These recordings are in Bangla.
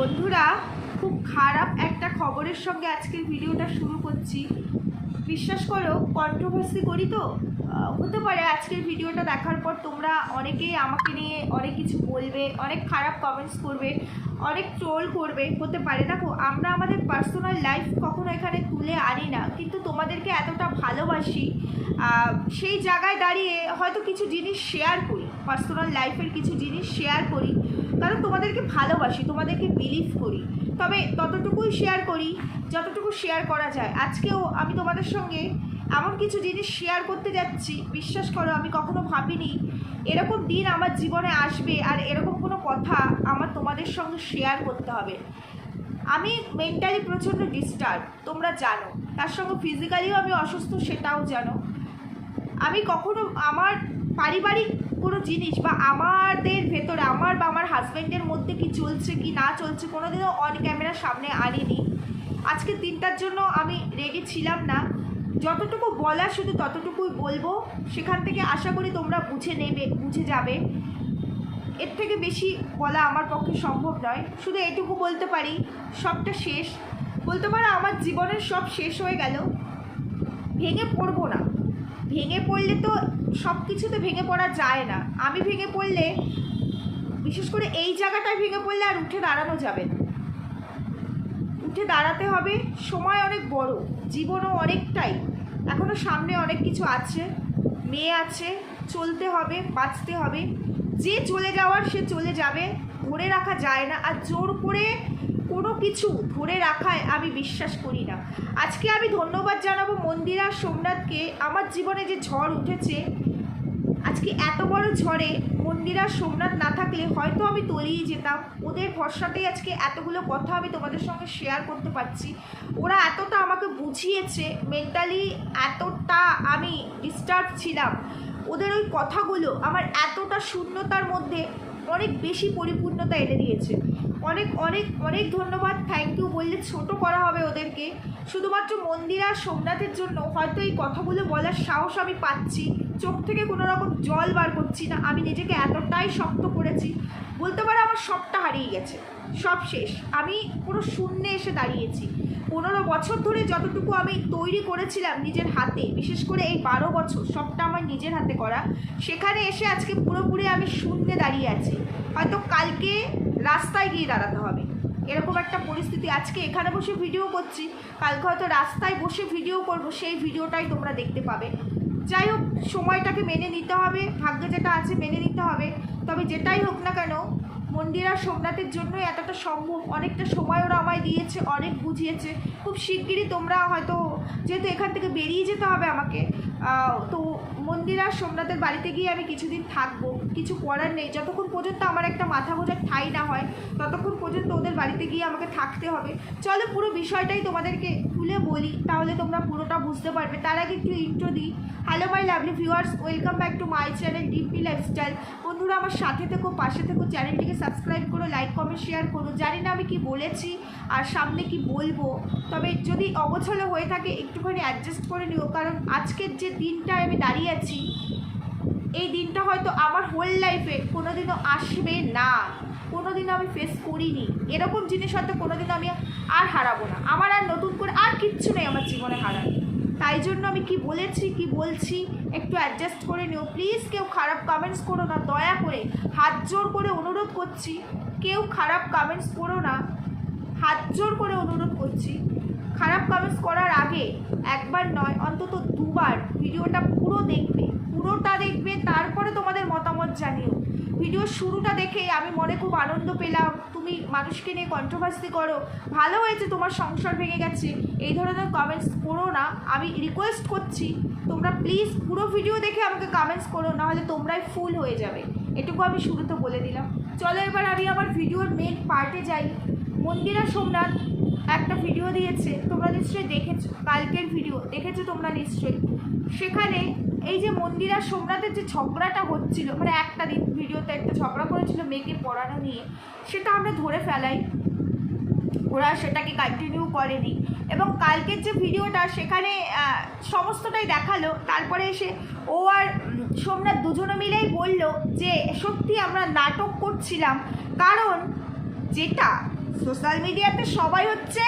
বন্ধুরা, খুব খারাপ একটা খবরের সঙ্গে আজকের ভিডিওটা শুরু করছি। বিশ্বাস করো কন্ট্রোভার্সি করি তো? হতে পারে আজকের ভিডিওটা দেখার পর তোমরা অনেকেই আমাকে নিয়ে অনেক কিছু বলবে, অনেক খারাপ কমেন্টস করবে, অনেক ট্রোল করবে, হতে পারে। দেখো, আমরা আমাদের পার্সোনাল লাইফ কখনো এখানে তুলে আনি না, কিন্তু তোমাদেরকে এতটা ভালোবাসি সেই জায়গায় দাঁড়িয়ে হয়তো কিছু জিনিস শেয়ার করি পার্সোনাল লাইফের কিছু জিনিস শেয়ার করি। কারণ তোমাদেরকে ভালোবাসি, তোমাদেরকে বিলিভ করি। তবে ততটুকুই শেয়ার করি, যতটুকু শেয়ার করা যায়। আজকেও আমি তোমাদের সঙ্গে এমন কিছু জিনিস শেয়ার করতে যাচ্ছি, বিশ্বাস করো আমি কখনো ভাবিনি, এরকম দিন আমার জীবনে আসবে আর এরকম কোনো কথা আমার তোমাদের সঙ্গে শেয়ার করতে হবে। আমি মেন্টালি প্রচণ্ড ডিস্টার্ব তোমরা জানো, তার সঙ্গে ফিজিক্যালিও আমি অসুস্থ, সেটাও জানো। আমি কখনো আমার পারিবারিক কোনো জিনিস বা আমাদের ভেতরে, আমার বা আমার হাজব্যান্ডের মধ্যে কি চলছে কি না চলছে কোনোদিনও অন ক্যামেরার সামনে আনিনি। আজকে দিনটার জন্য আমি রেডি ছিলাম না। যতটুকু বলা শুধু ততটুকুই বলব। সেখান থেকে আশা করি তোমরা বুঝে নেবে, বুঝে যাবে। এর থেকে বেশি বলা আমার পক্ষে সম্ভব নয়। শুধু এটুকু বলতে পারি, সবটা শেষ। বলতে পারো আমার জীবনের সব শেষ হয়ে গেল। ভেঙে পড়ব না। ভেঙে পড়লে তো সব কিছুতে ভেঙে পড়া যায় না। আমি ভেঙে পড়লে, বিশেষ করে এই জায়গাটায় ভেঙে পড়লে আর উঠে দাঁড়ানো যাবে না। উঠে দাঁড়াতে হবে, সময় অনেক বড়, জীবনও অনেকটাই। এখনও সামনে অনেক কিছু আছে, মেয়ে আছে, চলতে হবে, বাঁচতে হবে। যে চলে যাওয়ার সে চলে যাবে, ধরে রাখা যায় না। আর জোর করে কোনো কিছু ধরে রাখায় আমি বিশ্বাস করি না। আজকে আমি ধন্যবাদ জানাব মন্দিরা সোমনাথকে। আমার জীবনে যে ঝড় উঠেছে, আজকে এত বড় ঝড়ে মন্দিরা সোমনাথ না থাকলে হয়তো আমি তলিয়ে যেতাম। ওদের ভরসাতেই আজকে এতগুলো কথা আমি তোমাদের সঙ্গে শেয়ার করতে পারছি। ওরা এতটা আমাকে বুঝিয়েছে মেন্টালি এতটা আমি ডিস্টার্ব ছিলাম। ওদের ওই কথাগুলো আমার এতটা শূন্যতার মধ্যে অনেক বেশি পরিপূর্ণতা এনে দিয়েছে। অনেক অনেক অনেক ধন্যবাদ। থ্যাংক ইউ বললে ছোট করা হবে ওদেরকে। শুধুমাত্র মন্দির আর সোমনাথের জন্য হয়তো এই কথাগুলো বলার সাহস আমি পাচ্ছি। চোখ থেকে কোনো রকম জল বার করছি না। আমি নিজেকে এতটাই শক্ত করেছি। বলতে পারো আমার সবটা হারিয়ে গেছে। সব শেষ। আমি পুরো শূন্যে এসে দাঁড়িয়েছি। পনেরো বছর ধরে যতটুকু আমি তৈরি করেছিলাম নিজের হাতে, বিশেষ করে এই বারো বছর সবটা আমার নিজের হাতে করা, সেখানে এসে আজকে পুরোপুরি আমি শূন্যে দাঁড়িয়ে আছি। হয়তো কালকে রাস্তায় গিয়ে দাঁড়াতে হবে। এরকম একটা পরিস্থিতি। আজকে এখানে বসে ভিডিও করছি। কালকে হয়তো রাস্তায় বসে ভিডিও করব। সেই ভিডিওটাই তোমরা দেখতে পাবে। যাই হোক, সময়টাকে মেনে নিতে হবে। ভাগ্যে যেটা আছে মেনে নিতে হবে। তবে যেটাই হোক না কেন মন্দিরা সোমনাথের জন্যই এতটা সম্ভব অনেকটা সময় ওরা আমায় দিয়েছে, অনেক বুঝিয়েছে। খুব শিগগিরই তোমরা হয়তো, যেহেতু এখান থেকে বেরিয়ে যেতে হবে আমাকে তো মন্দিরা সোমনাথের বাড়িতে গিয়ে আমি কিছুদিন থাকব। কিছু করার নেই। যতক্ষণ পর্যন্ত আমার একটা মাথা গোজার ঠাই না হয়, ততক্ষণ পর্যন্ত ওদের বাড়িতে গিয়ে আমাকে থাকতে হবে। চলো পুরো বিষয়টাই তোমাদেরকে খুলে বলি, তাহলে তোমরা পুরোটা বুঝতে পারবে। তার আগে একটু ইন্ট্রো দিই। Hello my lovely viewers welcome back to my channel DP lifestyle বন্ধুরা, আমার সাথে থেকো, পাশে থেকো, চ্যানেলটিকে সাবস্ক্রাইব করো, লাইক, কমেন্ট, শেয়ার করো। জানি না আমি কি বলেছি আর সামনে কি বলব, তবে যদি অগোছলো হয়ে থাকে, একটুখানি অ্যাডজাস্ট করে নিও। কারণ আজকের যে দিনটায় আমি দাঁড়িয়ে আছি, এই দিনটা হয়তো আমার হোল লাইফে কোনোদিনও আসবে না। কোনো কোনোদিনও আমি ফেস করিনি। এরকম জিনিস হয়তো কোনো কোনোদিনও আমি আর হারাবো না। আমার আর নতুন করে আর কিচ্ছু নেই আমার জীবনে হারার। তাই জন্য আমি কি বলেছি, কি বলছি একটু অ্যাডজাস্ট করে নিও। প্লিজ কেউ খারাপ কমেন্টস করো না, দয়া করে। হাত জোর করে অনুরোধ করছি, কেউ খারাপ কমেন্টস করো না। হাত জোর করে অনুরোধ করছি। খারাপ কমেন্টস করার আগে একবার নয়, অন্তত দুবার ভিডিওটা পুরো দেখবে। পুরোটা দেখবে, তারপরে তোমাদের মতামত জানিও। ভিডিও শুরুটা দেখে আমি মনে খুব আনন্দ পেলাম। তুমি মানুষকে নিয়ে কন্ট্রোভার্সি করো। ভালো হয়েছে তোমার সংসার ভেঙে গেছে। এই ধরনের কমেন্টস করো না। আমি রিকোয়েস্ট করছি তোমরা প্লিজ পুরো ভিডিও দেখে আমাকে কমেন্টস করো, নাহলে তোমরাই ফুল হয়ে যাবে। এটুকু আমি শুরুতে বলে দিলাম। চলো এবার আমি আমার ভিডিওর মেন পার্টে যাই। মন্দিরা সোমনাথ একটা ভিডিও দিয়েছে, তোমরা নিশ্চয়ই দেখেছ, কালকের ভিডিও দেখেছ তোমরা নিশ্চয়ই? সেখানে এই যে মন্দিরা সোমনাথের যে ঝগড়াটা হচ্ছিল মানে একটা দিন ভিডিওতে একটা ঝগড়া করেছিল মেয়েকে পড়ানো নিয়ে, সেটা আমরা ধরে ফেলাই। ওরা সেটাকে কন্টিনিউ করেনি। এবং কালকের যে ভিডিওটা সেখানে সমস্তটাই দেখাল। তারপরে এসে ও আর সোমনাথ দুজনে মিলেই বলল যে, সত্যি আমরা নাটক করছিলাম। কারণ যেটা সোশ্যাল মিডিয়াতে সবাই হচ্ছে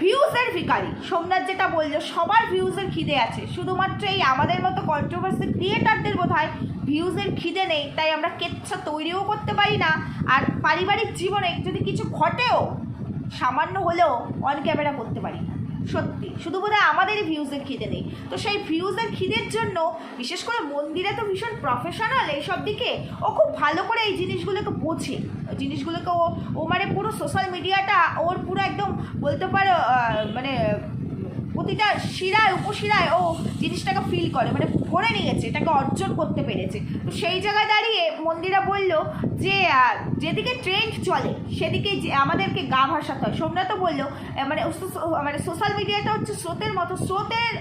ভিউজের ভিকারি সোমনাথ যেটা বলল, সবার ভিউজের খিদে আছে। শুধুমাত্র এই আমাদের মতো কন্ট্রোভার্সি ক্রিয়েটারদের বোধ হয় ভিউজের খিদে নেই। তাই আমরা কেচ্ছা তৈরিও করতে পারি না। আর পারিবারিক জীবনে যদি কিছু ঘটেও সামান্য হলেও অন ক্যামেরা করতে পারি না। সত্যি। শুধু বোধ হয় আমাদেরই ভিউজের খিদে নেই। তো সেই ভিউজের খিদের জন্য বিশেষ করে মন্দিরে তো ভীষণ প্রফেশনাল এইসব দিকে ও খুব ভালো করে এই জিনিসগুলোকে বোঝে। জিনিসগুলোকে ও ও মানে পুরো সোশ্যাল মিডিয়াটা ওর পুরো একদম বলতে পারো মানে প্রতিটা শিরায়, উপশিরায় ও জিনিসটাকে ফিল করে। মানে করে নিয়েছে, এটাকে অর্জন করতে পেরেছে। তো সেই জায়গায় দাঁড়িয়ে মন্দিরা বলল যে যেদিকে ট্রেন্ড চলে, সেদিকে যে আমাদেরকে গা ভাসাতে হয়। সোমনাথও বলল মানে মানে সোশ্যাল মিডিয়াটা হচ্ছে স্রোতের মতো, স্রোতের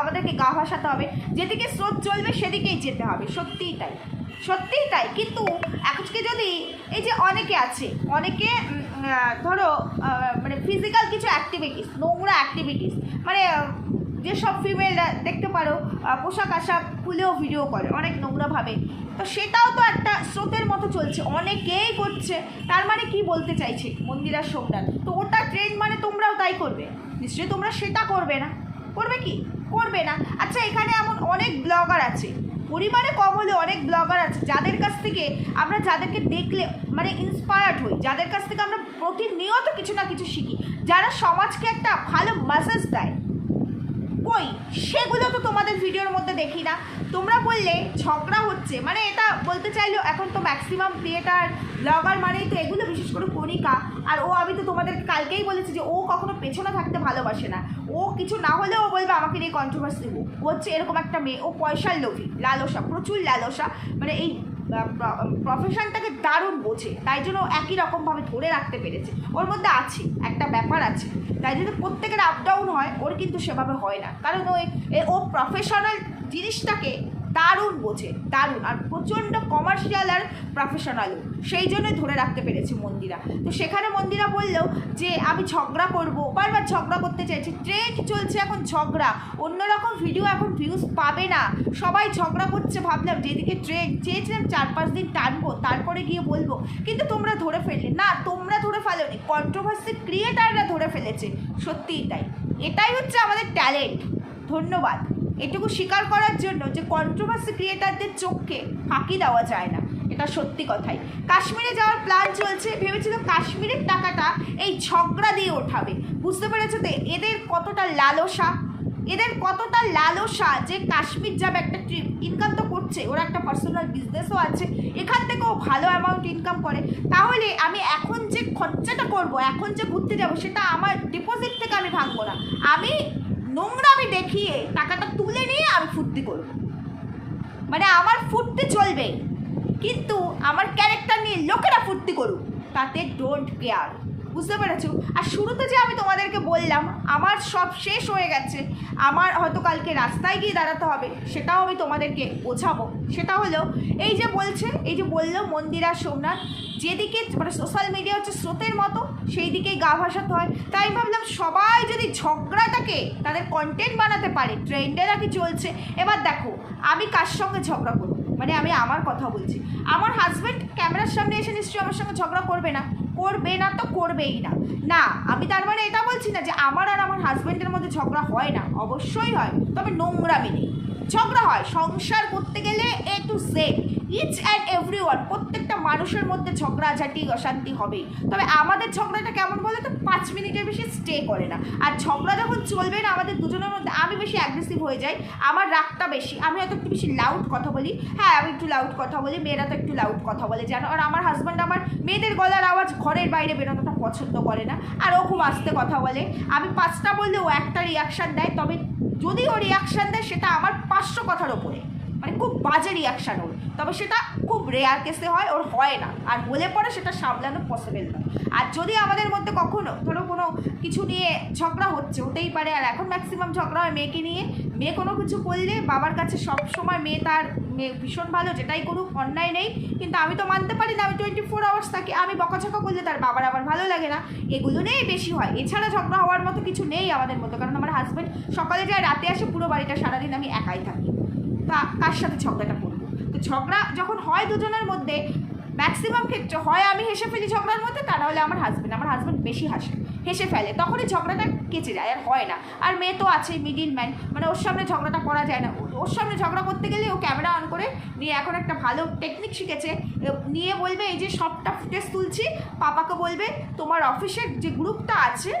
আমাদেরকে গা ভাসাতে হবে। যেদিকে স্রোত চলবে, সেদিকেই যেতে হবে। সত্যিই তাই সত্যিই তাই। কিন্তু আজকে যদি এই যে অনেকে আছে, অনেকে ধরো মানে ফিজিক্যাল কিছু অ্যাক্টিভিটিস নোংরা অ্যাক্টিভিটিস মানে যেসব ফিমেলরা দেখতে পারো পোশাক আশাক খুলেও ভিডিও করে, অনেক নোংরাভাবে। তো সেটাও তো একটা স্রোতের মতো চলছে, অনেকেই করছে, তার মানে কি বলতে চাইছে মন্দিরার সোমনাথ? তো ওটা ট্রেন্ড মানে তোমরাও তাই করবে। নিশ্চয়ই তোমরা সেটা করবে না। করবে কি? করবে না। আচ্ছা এখানে এমন অনেক ব্লগার আছে। পরিমাণে কম হলে অনেক ব্লগার আছে, যাদের কাছ থেকে আমরা যাদেরকে দেখলে মানে ইন্সপায়ার্ড হই, যাদের কাছ থেকে আমরা প্রতিনিয়ত কিছু না কিছু শিখি, যারা সমাজকে একটা ভালো মেসেজ দেয়। কই? সেগুলো তো তোমাদের ভিডিওর মধ্যে দেখি না। তোমরা বললে ঝগড়া হচ্ছে। মানে এটা বলতে চাইলেও এখন তো ম্যাক্সিমাম ক্রিয়েটার ব্লগার মানেই তো এগুলো, বিশেষ করে কণিকা। আর ও, আমি তো তোমাদের কালকেই বলেছি যে ও কখনো পেছনে থাকতে ভালোবাসে না। ও কিছু না হলেও ও বলবে, আমাকে নিয়ে কন্ট্রোভার্সি হোক ও হচ্ছে এরকম একটা মেয়ে। ও পয়সার লোভী, লালসা, প্রচুর লালসা। মানে এই প্রফেশনটাকে দারুণ বোঝে। তাই জন্য একই রকমভাবে ধরে রাখতে পেরেছে। ওর মধ্যে আছে, একটা ব্যাপার আছে। তাই যদি প্রত্যেকের আপ ডাউন হয়, ওর কিন্তু সেভাবে হয় না। কারণ ওই ও প্রফেশনাল জিনিসটাকে দারুণ বোঝে, দারুণ। আর প্রচণ্ড কমার্শিয়াল আর প্রফেশনালও সেই জন্যই ধরে রাখতে পেরেছে মন্দিরা। তো সেখানে মন্দিরা বললেও যে, আমি ঝগড়া করব। বারবার ঝগড়া করতে চাইছি। ট্রেন্ড চলছে এখন ঝগড়া। অন্যরকম ভিডিও এখন ভিউজ পাবে না। সবাই ঝগড়া করছে, ভাবলাম যেদিকে ট্রেন্ড চেয়েছিলাম চার পাঁচ দিন টানবো, তারপরে গিয়ে বলব। কিন্তু তোমরা ধরে ফেললে। না, তোমরা ধরে ফেলোনি। কন্ট্রোভার্সি ক্রিয়েটাররা ধরে ফেলেছে। সত্যিই তাই। এটাই হচ্ছে আমাদের ট্যালেন্ট ধন্যবাদ। এটুকু স্বীকার করার জন্য যে কন্ট্রোভার্সি ক্রিয়েটারদের চোখকে ফাঁকি দেওয়া যায় না। এটা সত্যি কথাই। কাশ্মীরে যাওয়ার প্ল্যান চলছে ভেবেছিল কাশ্মীরের টাকাটা এই ঝগড়া দিয়ে ওঠাবে। বুঝতে পেরেছ তো, এদের কতটা লালসা? এদের কতটা লালসা যে কাশ্মীর যাবে একটা ট্রিপ ইনকাম তো করছে, ওরা একটা পার্সোনাল বিজনেসও আছে, এখান থেকেও ভালো অ্যামাউন্ট ইনকাম করে। তাহলে আমি এখন যে খরচাটা করব, এখন যে ঘুরতে যাব, সেটা আমার ডিপোজিট থেকে আমি ভাঙবো না। আমি নোংরামি দেখিয়ে টাকাটা তুলে নিয়ে আমি ফুর্তি করব। মানে আমার ফুর্তি চলবে কিন্তু আমার ক্যারেক্টার নিয়ে লোকেরা ফুর্তি করুক, তাতে ডোন্ট কেয়ার বুঝতে পেরেছ? আর শুরুতে যে আমি তোমাদেরকে বললাম, আমার সব শেষ হয়ে গেছে। আমার হয়তো কালকে রাস্তায় গিয়ে দাঁড়াতে হবে, সেটাও আমি তোমাদেরকে বোঝাবো। সেটা হলো, এই যে বলছে, এই যে বলল মন্দিরা সোমনাথ, যেদিকে মানে সোশ্যাল মিডিয়া হচ্ছে স্রোতের মতো সেই দিকেই গা ভাসাতে হয়। তাই ভাবলাম, সবাই যদি ঝগড়াটাকে তাদের কন্টেন্ট বানাতে পারে ট্রেন্ডেরা কি চলছে। এবার দেখো, আমি কার সঙ্গে ঝগড়া করব? মানে আমি আমার কথা বলছি। আমার হাজব্যান্ড ক্যামেরার সামনে এসে নিশ্চয়ই আমার সঙ্গে ঝগড়া করবে না। করবে না তো করবেই না। না, আমি তার মানে এটা বলছি না যে আমার আর আমার হাজব্যান্ডের মধ্যে ঝগড়া হয় না। অবশ্যই হয়, তবে নোংরামি নেই। ঝগড়া হয়। সংসার করতে গেলে A to Z each and every one প্রত্যেকটা মানুষের মধ্যে ঝগড়াঝাটি অশান্তি হবেই। তবে আমাদের ঝগড়াটা কেমন বলে তো? পাঁচ মিনিটের বেশি স্টে করে না। আর ঝগড়া যখন চলবে না, আমাদের দুজনের মধ্যে আমি বেশি অ্যাগ্রেসিভ হয়ে যাই, আমার রাগটা বেশি। আমি হয়তো একটু বেশি লাউড কথা বলি। হ্যাঁ আমি একটু লাউড কথা বলি, মেয়েরা তো একটু লাউড কথা বলে, জানো? আর আমার হাজব্যান্ড আমার মেয়েদের গলার আওয়াজ ঘরের বাইরে বেরোনোটা পছন্দ করে না। আর ও খুব আস্তে কথা বলে। আমি পাঁচটা বললে ও একটা রিয়াকশান দেয়, তবে যদি ও রিয়াকশান দেয় সেটা আমার পাঁচশো কথার ওপরে। মানে খুব বাজে রিয়াকশান ওর। তবে সেটা খুব রেয়ার কেসে হয়, ওর হয় না। আর হলে পরে সেটা সামলানো পসিবল নয়। আর যদি আমাদের মধ্যে কখনো, ধরো কোনো কিছু নিয়ে ঝগড়া হচ্ছে, হতেই পারে। আর এখন ম্যাক্সিমাম ঝগড়া হয় মেয়েকে নিয়ে। মেয়ে কোনো কিছু করলে বাবার কাছে সব সময় মেয়ে তার মেয়ে ভীষণ ভালো, যেটাই করুক, অন্যায় নেই। কিন্তু আমি তো মানতে পারি না, আমি টোয়েন্টি ফোর আওয়ার্স থাকি, আমি বকাঝকা করলে তার বাবার আমার ভালো লাগে না। এগুলো নিয়েই বেশি হয়। এছাড়া ঝগড়া হওয়ার মতো কিছু নেই আমাদের মতো কারণ আমার হাজব্যান্ড সকালে যায়, রাতে আসে, পুরো বাড়িটা সারাদিন আমি একাই থাকি। কার সাথে ঝগড়াটা করব? তো ঝগড়া যখন হয় দুজনের মধ্যে ম্যাক্সিমাম ক্ষেত্রে হয় আমি হেসে ফেলি ঝগড়ার মধ্যে, তা নাহলে আমার হাজব্যান্ড আমার হাজব্যান্ড বেশি হাসে। হেসে ফেলে। তখনই ঝগড়াটা কেচে যায় আর হয় না। আর মেয়ে তো আছে মিডিল ম্যান মানে ওর সামনে ঝগড়াটা করা যায় না। ওর সামনে ঝগড়া করতে গেলে ও ক্যামেরা অন করে নিয়ে এখন একটা ভালো টেকনিক শিখেছে। নিয়ে বলবে, এই যে সবটা ফুটেজ তুলছি, পাপাকে বলবে, তোমার অফিসের যে গ্রুপটা আছে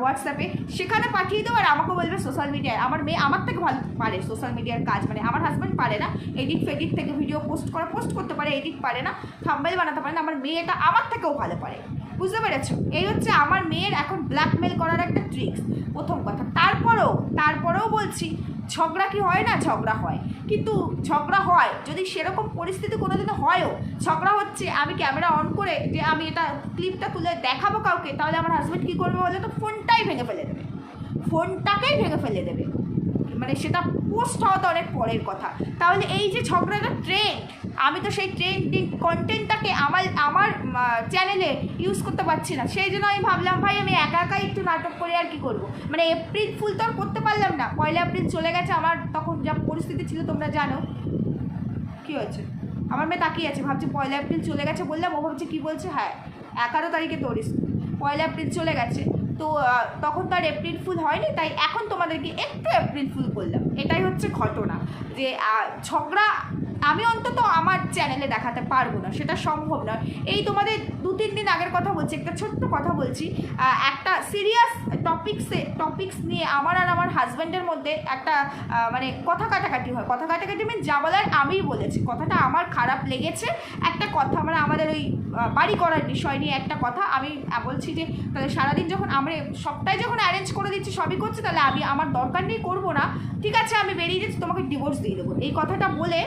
হোয়াটসঅ্যাপে সেখানে পাঠিয়ে দেবো আর আমাকে বলবে সোশ্যাল মিডিয়ায় আমার মেয়ে আমার থেকে ভালো পারে সোশ্যাল মিডিয়ার কাজ। মানে আমার হাজব্যান্ড পারে না। এডিট ফেডিট থেকে ভিডিও পোস্ট করা পোস্ট করতে পারে এডিট পারে না। থাম্বেল বানাতে পারে না। আমার মেয়েটা আমার থেকেও ভালো পারে। বুঝতে পেরেছ? এই হচ্ছে আমার মেয়ের এখন ব্ল্যাকমেল করার একটা ট্রিক্স প্রথম কথা। তারপরেও তারপরেও বলছি, ঝগড়া কি হয় না? ঝগড়া হয়। কিন্তু ঝগড়া হয়, যদি সেরকম পরিস্থিতি কোনো দিন হয়ও, ঝগড়া হচ্ছে, আমি ক্যামেরা অন করে যে আমি এটা ক্লিপটা তুলে দেখাবো কাউকে, তাহলে আমার হাজব্যান্ড কী করবে বলে তো ফোনটাই ভেঙে ফেলে দেবে। ফোনটাকেই ভেঙে ফেলে দেবে। মানে সেটা পোস্ট হওয়া তো অনেক পরের কথা। তাহলে এই যে ঝগড়াটা ট্রেন্ড আমি তো সেই ট্রেন্ডিং কন্টেন্টটাকে আমার আমার চ্যানেলে ইউজ করতে পারছি না। সেই জন্য আমি ভাবলাম, ভাই, আমি একা একাই একটু নাটক করে, আর কি করব? মানে এপ্রিল ফুল তো আর করতে পারলাম না। পয়লা এপ্রিল চলে গেছে, আমার তখন যা পরিস্থিতি ছিল, তোমরা জানো। কি হয়েছে? আমার মেয়ে তাকিয়ে আছে, ভাবছি পয়লা এপ্রিল চলে গেছে বললাম, ও ভাবছে কী বলছে? হ্যাঁ এগারো তারিখে তোর পয়লা এপ্রিল চলে গেছে তো তখন তো আর এপ্রিল ফুল হয়নি, তাই এখন তোমাদেরকে একটু এপ্রিল ফুল করলাম এটাই হচ্ছে ঘটনা, যে ঝগড়া আমি অন্তত আমার চ্যানেলে দেখাতে পারব না, সেটা সম্ভব নয়। এই তোমাদের দু, তিন দিন আগের কথা বলছি, একটা ছোট্ট কথা বলছি একটা সিরিয়াস টপিক্সে টপিক্স নিয়ে আমার আর আমার হাজব্যান্ডের মধ্যে একটা মানে কথা কাটাকাটি হয়। কথা কাটাকাটি মিন যা বলার আমিই বলেছি, কথাটা আমার খারাপ লেগেছে, একটা কথা মানে আমাদের ওই বাড়ি করার বিষয় নিয়ে একটা কথা। আমি বলছি যে, তাহলে সারাদিন যখন আমরা সবটাই যখন অ্যারেঞ্জ করে দিচ্ছি, সবই করছি, তাহলে আমি আমার দরকার নেই, করব না। ঠিক আছে, আমি বেরিয়ে যাচ্ছি, তোমাকে ডিভোর্স দিয়ে দেবো। এই কথাটা বলে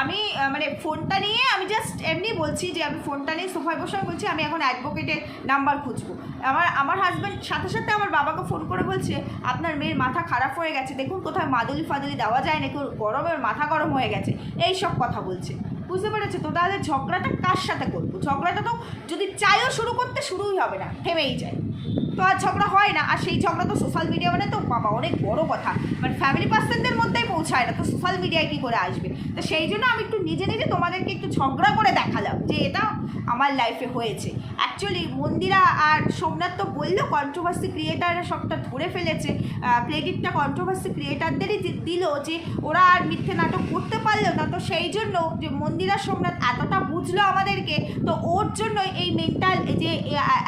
আমি মানে ফোনটা নিয়ে আমি জাস্ট এমনি বলছি যে, আমি ফোনটা নিয়ে সোফায় বসে বলছি, আমি এখন অ্যাডভোকেটের নাম্বার খুঁজবো। আমার আমার হাজব্যান্ড সাথে সাথে আমার বাবাকে ফোন করে বলছে, আপনার মেয়ের মাথা খারাপ হয়ে গেছে, দেখুন কোথায় মাদুলি ফাদুলি দেওয়া যায় না ওর গরমে ওর মাথা গরম হয়ে গেছে। এই সব কথা বলছে। বুঝতে পেরেছ তো? তাহলে ঝগড়াটা কার সাথে করব? ঝগড়াটা তো যদি চাইও শুরু করতে শুরুই হবে না, থেমেই যায়। তো আর ঝগড়া হয় না, আর সেই ঝগড়া তো সোশ্যাল মিডিয়া মানে তো বাবা, অনেক বড় কথা। মানে ফ্যামিলি পার্সনদের মধ্যেই পৌঁছায় না, তো সোশ্যাল মিডিয়ায় কী করে আসবে? তো সেই জন্য আমি একটু নিজে নিজে তোমাদেরকে একটু ঝগড়া করে দেখালাম যে এটা আমার লাইফে হয়েছে। অ্যাকচুয়ালি মন্দিরা আর সোমনাথ তো বলল কন্ট্রোভার্সি ক্রিয়েটাররা সবটা ধরে ফেলেছে। ক্রেডিটটা কন্ট্রোভার্সি ক্রিয়েটারদেরই দিল যে ওরা আর মিথ্যে নাটক করতে পারল না। তো সেই জন্য যে মন্দিরা সোমনাথ এতটা বুঝলো আমাদেরকে, তো ওর জন্য এই মেন্টাল যে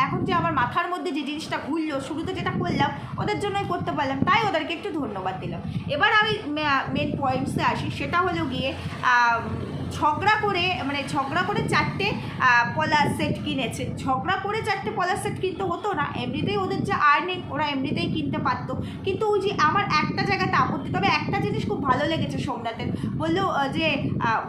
এখন যে আমার মাথার মধ্যে যে জিনিসটা ঘুরলো, শুরুতে যেটা করলাম, ওদের জন্যই করতে পারলাম। তাই ওদেরকে একটু ধন্যবাদ দিলাম। এবার আমি মেন পয়েন্টসে আসি। সেটা হলো গিয়ে ঝগড়া করে মানে ঝগড়া করে চারটে পলার সেট কিনেছে। ঝগড়া করে চারটে পলার সেট কিনতে হতো না, এমনিতেই ওদের যে আর্নিং ওরা এমনিতেই কিনতে পারতো। কিন্তু ওই যে আমার একটা জায়গাতে আপত্তি, তবে একটা জিনিস খুব ভালো লেগেছে সোমনাথের। বলল যে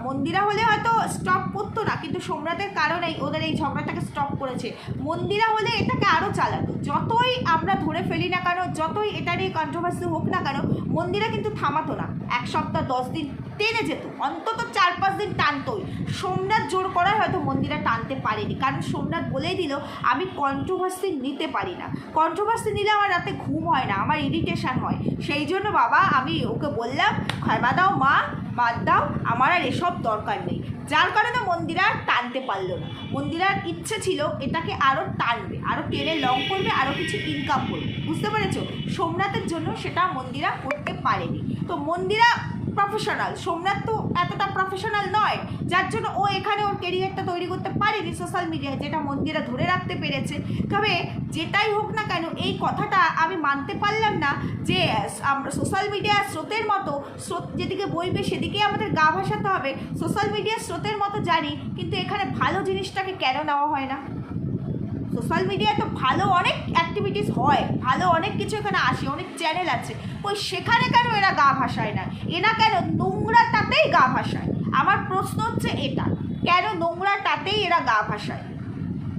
মন্দিরা হলে হয়তো স্টপ করতো না, কিন্তু সোমনাথের কারণেই ওদের এই ঝগড়াটাকে স্টপ করেছে। মন্দিরা হলে এটাকে আরও চালাতো। যতই আমরা ধরে ফেলি না কেন, যতই এটা নিয়ে কন্ট্রোভার্সি হোক না কেন, মন্দিরা কিন্তু থামাতো না। এক সপ্তাহ, দশ দিন, টেনে যেত। অন্তত চার পাঁচ দিন টানতোই। সোমনাথ জোর করায় হয়তো মন্দিরা টানতে পারেনি। কারণ সোমনাথ বলেই দিল, আমি কন্ট্রোভার্সি নিতে পারি না। কন্ট্রোভার্সি নিলে আমার রাতে ঘুম হয় না, আমার ইরিটেশান হয়। সেই জন্য বাবা, আমি ওকে বললাম, ক্ষমা দাও মা, বাদ দাও, আমার আর এসব দরকার নেই। যার কারণে মন্দিরা টানতে পারল না। মন্দিরার ইচ্ছে ছিল এটাকে আরও টানবে আরও টেনে লং করবে আরও কিছু ইনকাম করবে। বুঝতে পেরেছ? সোমনাথের জন্য সেটা মন্দিরা করতে পারেনি। তো মন্দিরা প্রফেশনাল সোমনাথ তো এতটা প্রফেশনাল নয়, যার জন্য ও এখানে ওর কেরিয়ারটা তৈরি করতে পারেনি সোশ্যাল মিডিয়ায় যেটা মন্দিরা ধরে রাখতে পেরেছে। তবে যেটাই হোক না কেন, এই কথাটা আমি মানতে পারলাম না যে আমরা সোশ্যাল মিডিয়ার স্রোতের মতো, স্রোত যেদিকে বইবে সেদিকে আমাদের গা ভাসাতে হবে। সোশ্যাল মিডিয়ার স্রোতের মতো জানি, কিন্তু এখানে ভালো জিনিসটাকে কেন নেওয়া হয় না? সোশ্যাল মিডিয়ায় তো ভালো অনেক অ্যাক্টিভিটিস হয়, ভালো অনেক কিছু এখানে আসে, অনেক চ্যানেল আছে। ওই সেখানে কেন এরা গা ভাসায় না? এরা কেন নোংরাটাতেই গা ভাসায়? আমার প্রশ্ন হচ্ছে এটা, কেন নোংরাটাতেই এরা গা ভাসায়?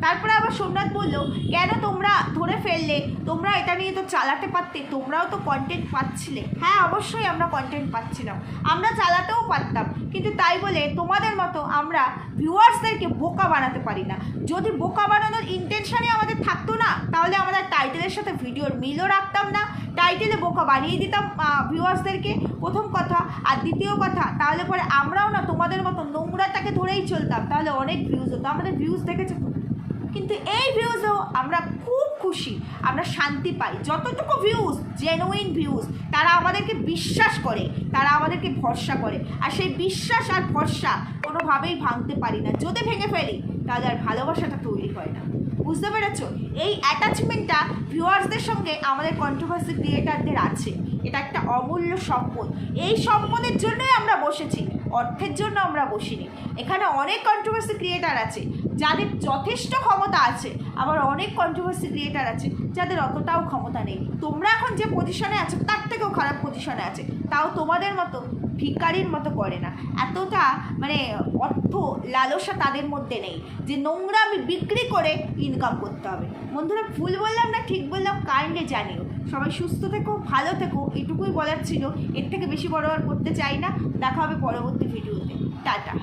তারপরে আবার সোমনাথ বলল, কেন তোমরা ধরে ফেললে? তোমরা এটা নিয়ে তো চালাতে পারতে, তোমরাও তো কন্টেন্ট পাচ্ছিলে। হ্যাঁ অবশ্যই আমরা কন্টেন্ট পাচ্ছিলাম। আমরা চালাতেও পারতাম, কিন্তু তাই বলে তোমাদের মতো আমরা ভিউয়ার্সদেরকে বোকা বানাতে পারি না। যদি বোকা বানানোর ইন্টেনশনই আমাদের থাকতো না, তাহলে আমরা টাইটেলের সাথে ভিডিওর মিলও রাখতাম না। টাইটেলে বোকা বানিয়ে দিতাম ভিউয়ার্সদেরকে প্রথম কথা। আর দ্বিতীয় কথা, তাহলে পরে আমরাও না তোমাদের মতো নোংরাটাকে ধরেই চলতাম। তাহলে অনেক ভিউজ হতো। আমাদের ভিউজ দেখেছ? কিন্তু এই ভিউজেও আমরা খুব খুশি, আমরা শান্তি পাই। যতটুকু ভিউজ জেনুইন ভিউজ তারা আমাদেরকে বিশ্বাস করে, তারা আমাদেরকে ভরসা করে। আর সেই বিশ্বাস আর ভরসা কোনোভাবেই ভাঙতে পারি না। যদি ভেঙে ফেলি, তাহলে আর ভালোবাসাটা তৈরি হয় না। বুঝতে পেরেছ? এই অ্যাটাচমেন্টটা ভিউয়ার্সদের সঙ্গে আমাদের কন্ট্রোভার্সি ক্রিয়েটারদের আছে। এটা একটা অমূল্য সম্পদ। এই সম্পদের জন্যই আমরা বসেছি। অর্থের জন্য আমরা বসিনি। এখানে অনেক কন্ট্রোভার্সি ক্রিয়েটার আছে, যাদের যথেষ্ট ক্ষমতা আছে, আবার অনেক কন্ট্রোভার্সি ক্রিয়েটার আছে, যাদের অতটাও ক্ষমতা নেই। তোমরা এখন যে পজিশনে আছো, তার থেকেও খারাপ পজিশনে আছে। তাও তোমাদের মতো, ভিকারির মতো করে না। এতটা মানে অর্থ লালসা তাদের মধ্যে নেই, যে নোংরা আমি বিক্রি করে ইনকাম করতে হবে। বন্ধুরা, ভুল বললাম না, ঠিক বললাম কাইন্ডে জানিও। সবাই সুস্থ থেকো, ভালো থেকো, এটুকুই বলার ছিল। এর থেকে বেশি বড় আর করতে চাই না। দেখা হবে পরবর্তী ভিডিওতে। টাটা।